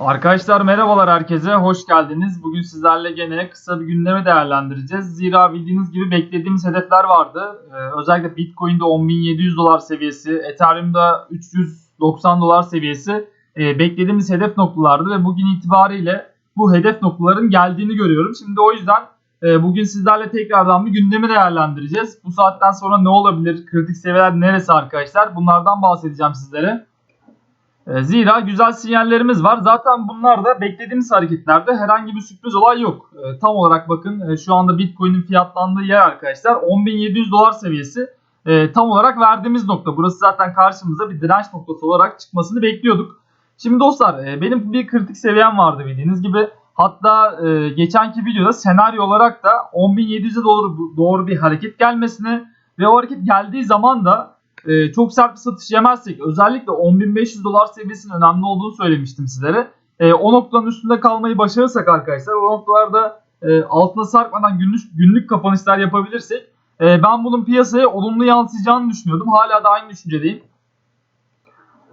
Arkadaşlar merhabalar herkese, hoş geldiniz. Bugün sizlerle gene kısa bir gündemi değerlendireceğiz. Zira bildiğiniz gibi beklediğimiz hedefler vardı. Ee, özellikle Bitcoin'de 10.700 dolar seviyesi, Ethereum'da 390 dolar seviyesi e, beklediğimiz hedef noktalardı ve bugün itibariyle bu hedef noktaların geldiğini görüyorum. Şimdi o yüzden e, bugün sizlerle tekrardan bir gündemi değerlendireceğiz. Bu saatten sonra ne olabilir, kritik seviyeler neresi arkadaşlar? Bunlardan bahsedeceğim sizlere. E, Zira güzel sinyallerimiz var. Zaten bunlar da beklediğimiz hareketlerde herhangi bir sürpriz olay yok. E, Tam olarak bakın e, şu anda Bitcoin'in fiyatlandığı yer arkadaşlar 10.700 dolar seviyesi. Tam olarak verdiğimiz nokta. Burası zaten karşımıza bir direnç noktası olarak çıkmasını bekliyorduk. Şimdi dostlar benim bir kritik seviyem vardı bildiğiniz gibi. Hatta geçenki videoda senaryo olarak da 10.700'e doğru, doğru bir hareket gelmesini ve o hareket geldiği zaman da e, çok sert bir satış yemezsek özellikle 10.500 dolar seviyesinin önemli olduğunu söylemiştim sizlere. E, o noktanın üstünde kalmayı başarırsak arkadaşlar o noktalarda e, altına sarkmadan günlük, günlük kapanışlar yapabilirsek e, ben bunun piyasaya olumlu yansıyacağını düşünüyordum. Hala da aynı düşüncedeyim.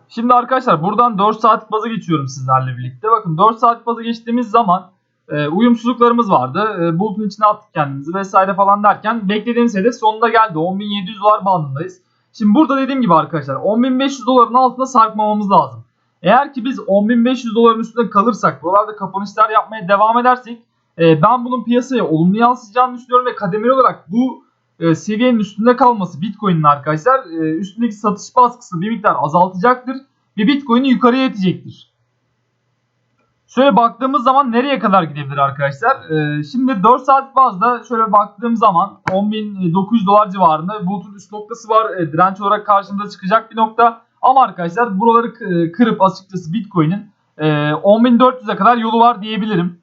Şimdi arkadaşlar buradan 4 saat bazı geçiyorum sizlerle birlikte. Bakın 4 saat bazı geçtiğimiz zaman e, uyumsuzluklarımız vardı. E, bulutun içine attık kendimizi vesaire falan derken beklediğimiz hedef sonunda geldi. 10.700 dolar bandındayız. Şimdi burada dediğim gibi arkadaşlar 10.500 doların altına sarkmamamız lazım. Eğer ki biz 10.500 doların üstünde kalırsak, buralarda kapanışlar yapmaya devam edersek e, ben bunun piyasaya olumlu yansıyacağını düşünüyorum ve kademeli olarak bu e, seviyenin üstünde kalması Bitcoin'in arkadaşlar e, üstündeki satış baskısını bir miktar azaltacaktır ve Bitcoin'i yukarıya itecektir. Şöyle baktığımız zaman nereye kadar gidebilir arkadaşlar? Ee, şimdi 4 saat bazda şöyle baktığım zaman 10.900 dolar civarında bulutun üst noktası var. E, direnç olarak karşımıza çıkacak bir nokta. Ama arkadaşlar buraları e, kırıp açıkçası Bitcoin'in e, 10.400'e kadar yolu var diyebilirim.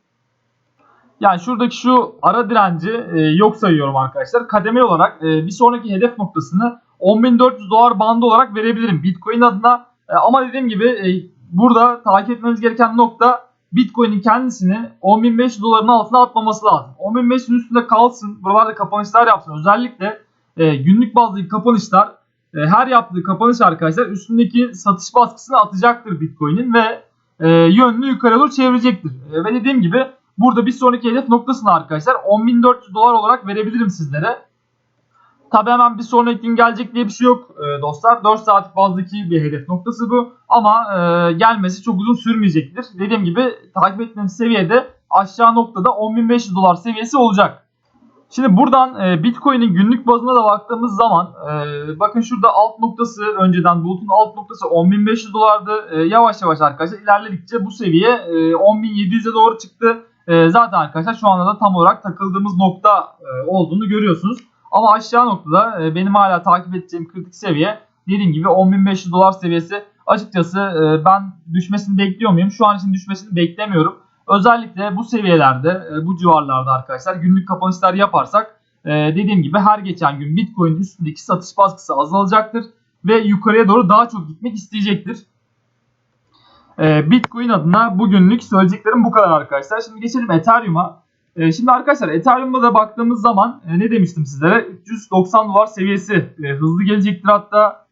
Yani şuradaki şu ara direnci e, yok sayıyorum arkadaşlar. Kademeli olarak e, bir sonraki hedef noktasını 10.400 dolar bandı olarak verebilirim Bitcoin adına. E, ama dediğim gibi e, burada takip etmemiz gereken nokta Bitcoin'in kendisini 10.500 doların altına atmaması lazım. 10.500'ün üstünde kalsın. Buralarda kapanışlar yapsın. Özellikle e, günlük bazlı kapanışlar e, her yaptığı kapanış arkadaşlar üstündeki satış baskısını atacaktır Bitcoin'in ve e, yönünü yukarı doğru çevirecektir. E, ve dediğim gibi burada bir sonraki hedef noktasını arkadaşlar 10.400 dolar olarak verebilirim sizlere. Tabi hemen bir sonraki gün gelecek diye bir şey yok e, dostlar. 4 saat bazdaki bir hedef noktası bu. Ama e, gelmesi çok uzun sürmeyecektir. Dediğim gibi takip ettiğimiz seviyede aşağı noktada 10.500 dolar seviyesi olacak. Şimdi buradan e, Bitcoin'in günlük bazına da baktığımız zaman e, bakın şurada alt noktası önceden bulutun alt noktası 10.500 dolardı. E, yavaş yavaş arkadaşlar ilerledikçe bu seviye e, 10.700'e doğru çıktı. E, zaten arkadaşlar şu anda da tam olarak takıldığımız nokta e, olduğunu görüyorsunuz. Ama aşağı noktada e, benim hala takip edeceğim kritik seviye dediğim gibi 10.500 dolar seviyesi. Açıkçası e, ben düşmesini bekliyor muyum? Şu an için düşmesini beklemiyorum. Özellikle bu seviyelerde, e, bu civarlarda arkadaşlar günlük kapanışlar yaparsak dediğim gibi her geçen gün Bitcoin üstündeki satış baskısı azalacaktır ve yukarıya doğru daha çok gitmek isteyecektir. Bitcoin adına bugünlük söyleyeceklerim bu kadar arkadaşlar. Şimdi geçelim Ethereum'a. E, şimdi arkadaşlar Ethereum'da da baktığımız zaman e, ne demiştim sizlere? 390 dolar seviyesi e, hızlı gelecektir hatta.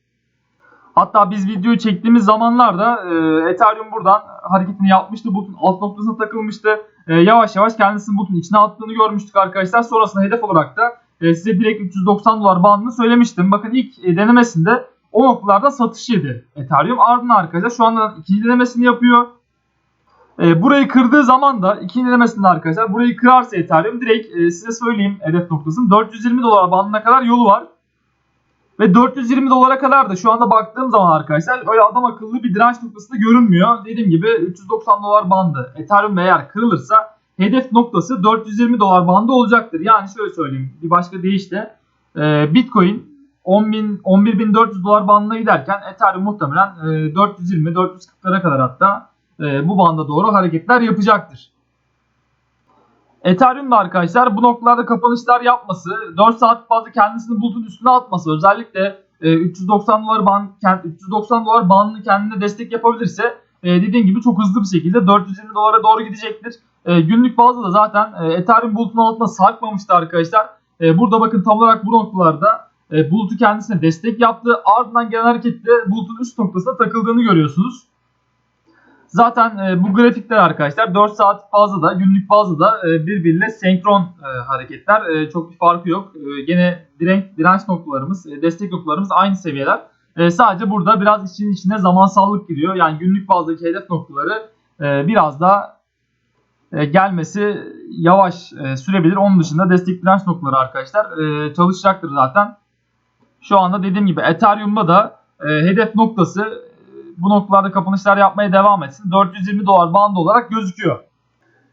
Hatta biz videoyu çektiğimiz zamanlarda e, Ethereum buradan hareketini yapmıştı. Bulutun alt noktasına takılmıştı. Yavaş yavaş kendisini bulutun içine attığını görmüştük arkadaşlar. Sonrasında hedef olarak da size direkt 390 dolar bandını söylemiştim. Bakın ilk e, denemesinde o noktalarda satış yedi Ethereum. Ardından arkadaşlar şu anda ikinci denemesini yapıyor. E, burayı kırdığı zaman da ikinci denemesinde arkadaşlar burayı kırarsa Ethereum direkt e, size söyleyeyim hedef noktasının 420 dolar bandına kadar yolu var. Ve 420 dolara kadar da şu anda baktığım zaman arkadaşlar öyle adam akıllı bir direnç noktası da görünmüyor. Dediğim gibi 390 dolar bandı Ethereum eğer kırılırsa hedef noktası 420 dolar bandı olacaktır. Yani şöyle söyleyeyim bir başka deyişle e, Bitcoin 10.000 11.400 dolar bandına giderken Ethereum muhtemelen e, 420-440'lara kadar hatta e, bu banda doğru hareketler yapacaktır. Ethereum da arkadaşlar bu noktalarda kapanışlar yapması, 4 saat fazla kendisini bulutun üstüne atması, özellikle e, 390 dolar band 390 dolar bandını kendine destek yapabilirse e, dediğim gibi çok hızlı bir şekilde 420 dolara doğru gidecektir. E, günlük bazda da zaten e, Ethereum bulutun altına sarkmamıştı arkadaşlar. E, burada bakın tam olarak bu noktalarda e, bulutu kendisine destek yaptı. Ardından gelen hareketle bulutun üst noktasına takıldığını görüyorsunuz. Zaten e, bu grafikler arkadaşlar 4 saat fazla da günlük fazla da e, birbiriyle senkron e, hareketler. E, çok bir farkı yok. E, gene direnç, direnç noktalarımız, e, destek noktalarımız aynı seviyeler. E, sadece burada biraz işin içine zamansallık giriyor. Yani günlük bazdaki hedef noktaları e, biraz daha e, gelmesi yavaş e, sürebilir. Onun dışında destek direnç noktaları arkadaşlar e, çalışacaktır zaten. Şu anda dediğim gibi Ethereum'da da e, hedef noktası bu noktalarda kapanışlar yapmaya devam etsin. 420 dolar bandı olarak gözüküyor.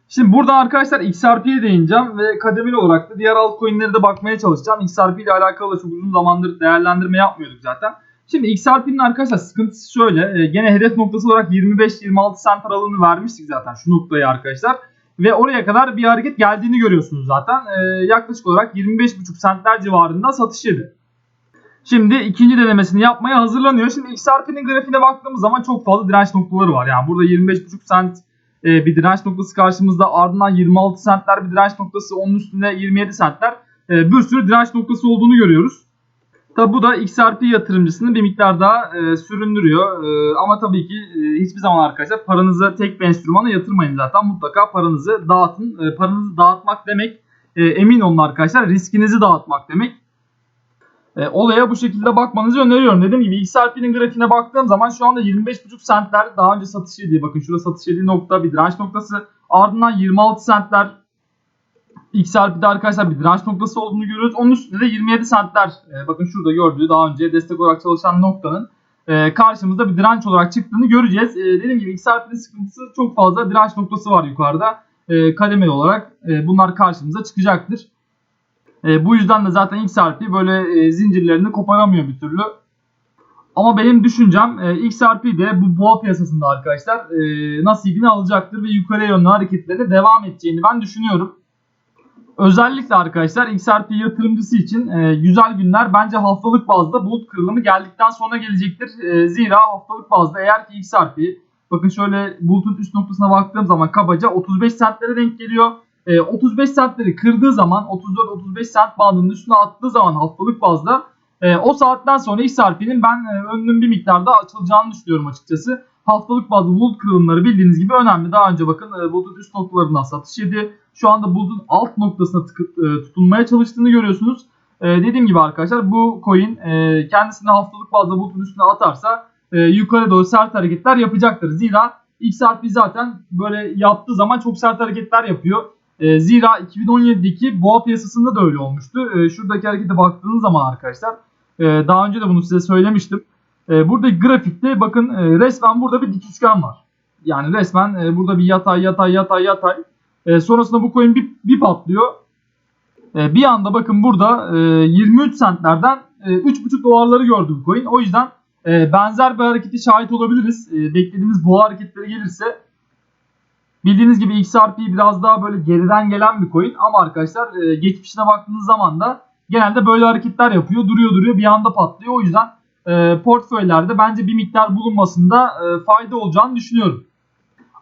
Şimdi buradan arkadaşlar XRP'ye değineceğim ve kademeli olarak da diğer altcoin'lere de bakmaya çalışacağım. XRP ile alakalı da çok uzun zamandır değerlendirme yapmıyorduk zaten. Şimdi XRP'nin arkadaşlar sıkıntısı şöyle. E, gene hedef noktası olarak 25-26 cent aralığını vermiştik zaten şu noktayı arkadaşlar. Ve oraya kadar bir hareket geldiğini görüyorsunuz zaten. E, yaklaşık olarak 25,5 centler civarında satış yedi. Şimdi ikinci denemesini yapmaya hazırlanıyor. Şimdi XRP'nin grafiğine baktığımız zaman çok fazla direnç noktaları var. Yani burada 25,5 cent e, bir direnç noktası karşımızda. Ardından 26 centler bir direnç noktası. Onun üstünde 27 centler. E, bir sürü direnç noktası olduğunu görüyoruz. Tabi bu da XRP yatırımcısını bir miktar daha e, süründürüyor. Ama tabii ki hiçbir zaman arkadaşlar paranızı tek bir enstrümana yatırmayın zaten. Mutlaka paranızı dağıtın. Paranızı dağıtmak demek emin olun arkadaşlar riskinizi dağıtmak demek. E, olaya bu şekilde bakmanızı öneriyorum. Dediğim gibi XRP'nin grafiğine baktığım zaman şu anda 25,5 centler daha önce satış yediği bakın şurada satış yediği nokta bir direnç noktası. Ardından 26 centler XRP'de arkadaşlar bir direnç noktası olduğunu görüyoruz. Onun üstünde de 27 centler e, bakın şurada gördüğü daha önce destek olarak çalışan noktanın e, karşımızda bir direnç olarak çıktığını göreceğiz. E, dediğim gibi XRP'nin sıkıntısı çok fazla direnç noktası var yukarıda. E, kademeli olarak e, bunlar karşımıza çıkacaktır. E, bu yüzden de zaten XRP böyle e, zincirlerini koparamıyor bir türlü. Ama benim düşüncem e, XRP de bu boğa piyasasında arkadaşlar e, nasibini alacaktır ve yukarıya yönlü hareketlerine devam edeceğini ben düşünüyorum. Özellikle arkadaşlar XRP yatırımcısı için e, güzel günler bence haftalık bazda bulut kırılımı geldikten sonra gelecektir. E, zira haftalık bazda eğer ki XRP bakın şöyle bulutun üst noktasına baktığım zaman kabaca 35 centlere denk geliyor. E, 35 centleri kırdığı zaman 34-35 cent bandının üstüne attığı zaman haftalık bazda e, o saatten sonra XRP'nin ben e, önünün bir miktarda açılacağını düşünüyorum açıkçası. Haftalık bazda bulut kırılımları bildiğiniz gibi önemli. Daha önce bakın e, bulutun üst noktalarından satış yedi. Şu anda bulutun alt noktasına tıkıp, e, tutunmaya çalıştığını görüyorsunuz. E, dediğim gibi arkadaşlar bu coin e, kendisini haftalık bazda bulutun üstüne atarsa e, yukarı doğru sert hareketler yapacaktır. Zira XRP zaten böyle yaptığı zaman çok sert hareketler yapıyor. E, zira 2017'deki boğa piyasasında da öyle olmuştu. E, şuradaki harekete baktığınız zaman arkadaşlar e, daha önce de bunu size söylemiştim. E, buradaki grafikte bakın e, resmen burada bir dik üçgen var. Yani resmen e, burada bir yatay yatay yatay yatay. Sonrasında bu coin bir, bir patlıyor. Bir anda bakın burada e, 23 centlerden e, 3,5 dolarları gördü bu coin. O yüzden benzer bir hareketi şahit olabiliriz. Beklediğimiz boğa hareketleri gelirse Bildiğiniz gibi XRP biraz daha böyle geriden gelen bir coin ama arkadaşlar e, geçmişine baktığınız zaman da genelde böyle hareketler yapıyor. Duruyor duruyor bir anda patlıyor. O yüzden e, portföylerde bence bir miktar bulunmasında e, fayda olacağını düşünüyorum.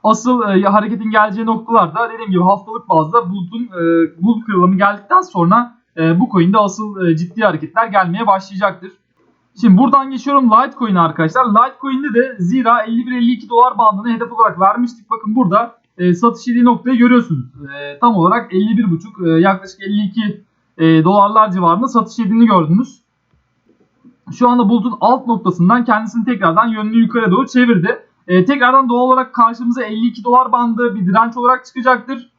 Asıl e, hareketin geleceği noktalarda dediğim gibi haftalık bazda bulutun e, bulut kırılımı geldikten sonra e, bu coin'de asıl e, ciddi hareketler gelmeye başlayacaktır. Şimdi buradan geçiyorum Litecoin arkadaşlar. Litecoin'de de zira 51-52 dolar bandını hedef olarak vermiştik. Bakın burada e, satış yediği noktayı görüyorsunuz. E, tam olarak 51,5 e, yaklaşık 52 e, dolarlar civarında satış yediğini gördünüz. Şu anda bulutun alt noktasından kendisini tekrardan yönünü yukarı doğru çevirdi. E, tekrardan doğal olarak karşımıza 52 dolar bandı bir direnç olarak çıkacaktır.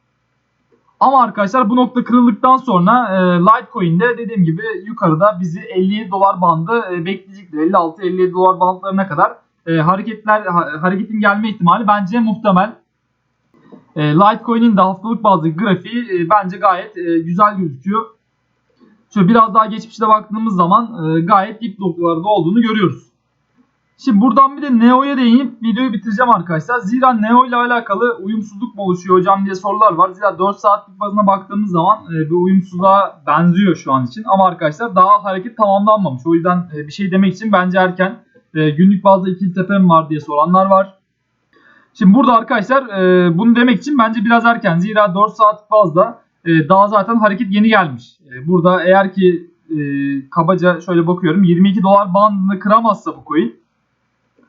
Ama arkadaşlar bu nokta kırıldıktan sonra e, Litecoin'de dediğim gibi yukarıda bizi 57 dolar bandı e, bekleyecektir. 56-57 dolar bandlarına kadar e, hareketler ha, hareketin gelme ihtimali bence muhtemel. E, Litecoin'in de haftalık bazlı grafiği e, bence gayet e, güzel gözüküyor. Şöyle biraz daha geçmişte baktığımız zaman e, gayet dip noktalarda olduğunu görüyoruz. Şimdi buradan bir de Neo'ya değinip videoyu bitireceğim arkadaşlar. Zira Neo ile alakalı uyumsuzluk mu oluşuyor hocam diye sorular var. Zira 4 saatlik bazına baktığımız zaman e, bir uyumsuzluğa benziyor şu an için. Ama arkadaşlar daha hareket tamamlanmamış. O yüzden e, bir şey demek için bence erken. E, günlük bazda ikili tepem var diye soranlar var. Şimdi burada arkadaşlar e, bunu demek için bence biraz erken. Zira 4 saat fazla e, daha zaten hareket yeni gelmiş. E, burada eğer ki e, kabaca şöyle bakıyorum 22 dolar bandını kıramazsa bu coin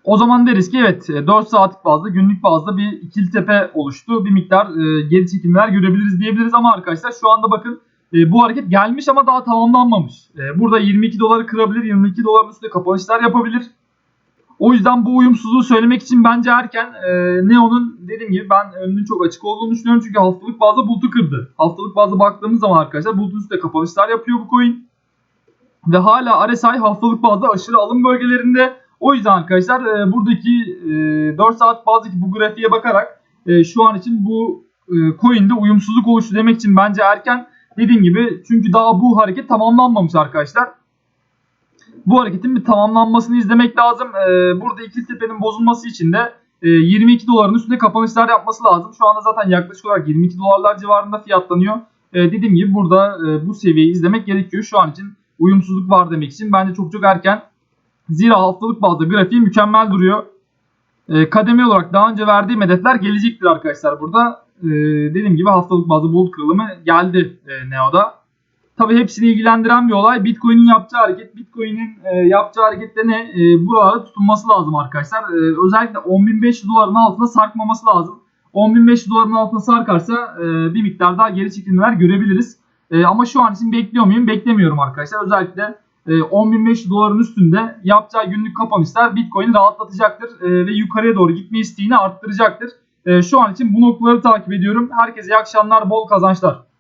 O zaman deriz ki evet e, 4 saatlik bazda günlük bazda bir ikili tepe oluştu. Bir miktar e, geri çekimler görebiliriz diyebiliriz ama arkadaşlar şu anda bakın e, bu hareket gelmiş ama daha tamamlanmamış. E, burada 22 doları kırabilir, 22 doların üstünde kapanışlar yapabilir. O yüzden bu uyumsuzluğu söylemek için bence erken e, Neo'nun dediğim gibi ben önünün çok açık olduğunu düşünüyorum. Çünkü haftalık bazda bulutu kırdı. Haftalık bazda baktığımız zaman arkadaşlar bulutun üstünde kapanışlar yapıyor bu coin. Ve hala RSI haftalık bazda aşırı alım bölgelerinde. O yüzden arkadaşlar e, buradaki e, 4 saat bazdaki bu grafiğe bakarak e, şu an için bu e, coin'de uyumsuzluk oluştu demek için bence erken. Dediğim gibi çünkü daha bu hareket tamamlanmamış arkadaşlar. Bu hareketin bir tamamlanmasını izlemek lazım. E, burada ikili tepenin bozulması için de e, 22 doların üstünde kapanışlar yapması lazım. Şu anda zaten yaklaşık olarak 22 dolarlar civarında fiyatlanıyor. E, dediğim gibi burada e, bu seviyeyi izlemek gerekiyor. Şu an için uyumsuzluk var demek için bence çok çok erken. Zira haftalık bazda grafiği mükemmel duruyor. E, kademe olarak daha önce verdiğim hedefler gelecektir arkadaşlar burada. E, dediğim gibi haftalık bazda bulut kırılımı geldi e, Neo'da. Tabi hepsini ilgilendiren bir olay. Bitcoin'in yapacağı hareket. Bitcoin'in e, yapacağı harekette ne? E, buralarda tutunması lazım arkadaşlar. E, özellikle 10.500 doların altına sarkmaması lazım. 10.500 doların altına sarkarsa e, bir miktar daha geri çekilmeler görebiliriz. E, ama şu an için bekliyor muyum? Beklemiyorum arkadaşlar. Özellikle e, 10.500 doların üstünde yapacağı günlük kapanışlar Bitcoin'i rahatlatacaktır e, ve yukarıya doğru gitme isteğini arttıracaktır. E, şu an için bu noktaları takip ediyorum. Herkese iyi akşamlar, bol kazançlar.